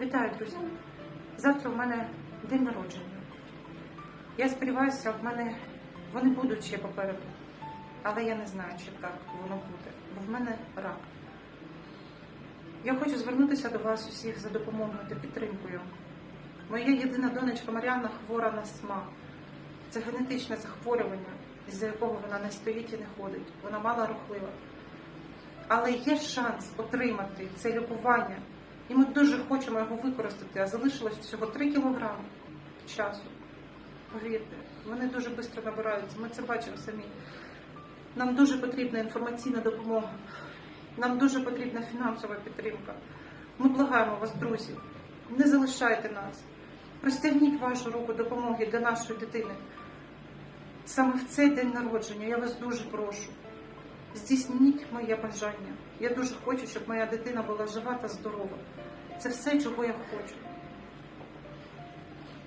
Вітаю, друзі! Завтра в мене день народження. Я сподіваюся, в мене вони будуть ще попереду. Але я не знаю, чи так воно буде, бо в мене рак. Я хочу звернутися до вас усіх за допомогою та підтримкою. Моя єдина донечка Мар'яна хвора на СМА. Це генетичне захворювання, із-за якого вона не стоїть і не ходить. Вона мала рухлива. Але є шанс отримати це лікування. І ми дуже хочемо його використати, а залишилось всього 3 кілограми часу. Повірте, вони дуже швидко набираються, ми це бачимо самі. Нам дуже потрібна інформаційна допомога, нам дуже потрібна фінансова підтримка. Ми благаємо вас, друзі, не залишайте нас. Простягніть вашу руку допомоги для нашої дитини. Саме в цей день народження я вас дуже прошу. Здійсніть моє бажання. Я дуже хочу, щоб моя дитина була жива та здорова. Це все, чого я хочу.